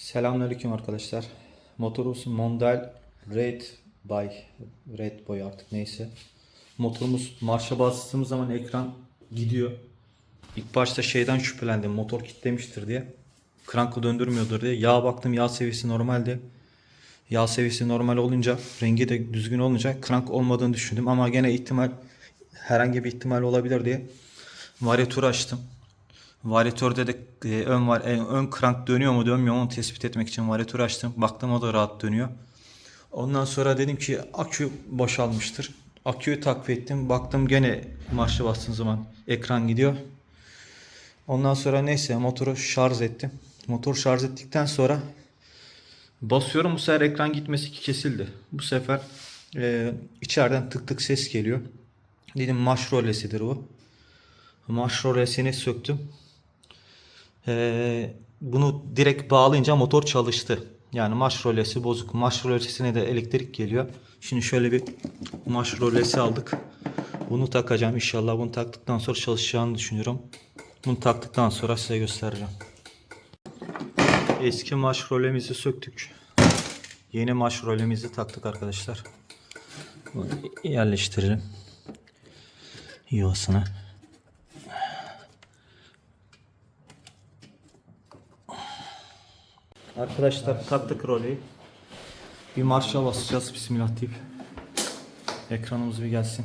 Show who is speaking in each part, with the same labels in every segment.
Speaker 1: Selamünaleyküm arkadaşlar. Motorumuz Mondel Red by Red Boy artık neyse. Motorumuz marşa bastığımız zaman ekran gidiyor. İlk başta şeyden şüphelendim. Motor kilitlemiştir diye. Krankı döndürmüyordur diye. Yağ baktım yağ seviyesi normaldi. Yağ seviyesi normal olunca rengi de düzgün olunca krank olmadığını düşündüm. Ama gene ihtimal herhangi bir ihtimal olabilir diye varyatör açtım. Varyatörde de e, ön var e, ön krank dönüyor mu dönmüyor mu onu tespit etmek için varyatör açtım. Baktım o da rahat dönüyor. Ondan sonra dedim ki akü boşalmıştır. Aküyü takviye ettim. Baktım gene marşa bastığım zaman ekran gidiyor. Ondan sonra neyse motoru şarj ettim. Motor şarj ettikten sonra basıyorum bu sefer ekran gitmesi kesildi. Bu sefer e, içeriden tık tık ses geliyor. Dedim maş rolesidir bu. Maş rolesini söktüm. Ee, bunu direkt bağlayınca motor çalıştı. Yani maş rolesi bozuk. Maş rolesine de elektrik geliyor. Şimdi şöyle bir maş rolesi aldık. Bunu takacağım inşallah. Bunu taktıktan sonra çalışacağını düşünüyorum. Bunu taktıktan sonra size göstereceğim. Eski maş rolemizi söktük. Yeni maş rolemizi taktık arkadaşlar. Bunu yerleştirelim. Yuvasına. Arkadaşlar taktık roleyi. Bir marşa basacağız. Bismillah deyip. Ekranımız bir gelsin.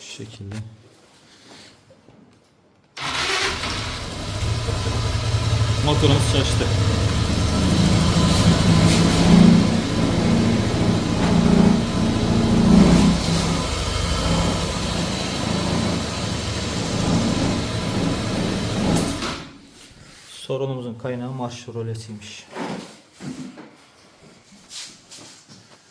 Speaker 1: Şu şekilde. Motorumuz çalıştı. Sorunumuzun kaynağı marş rolesiymiş.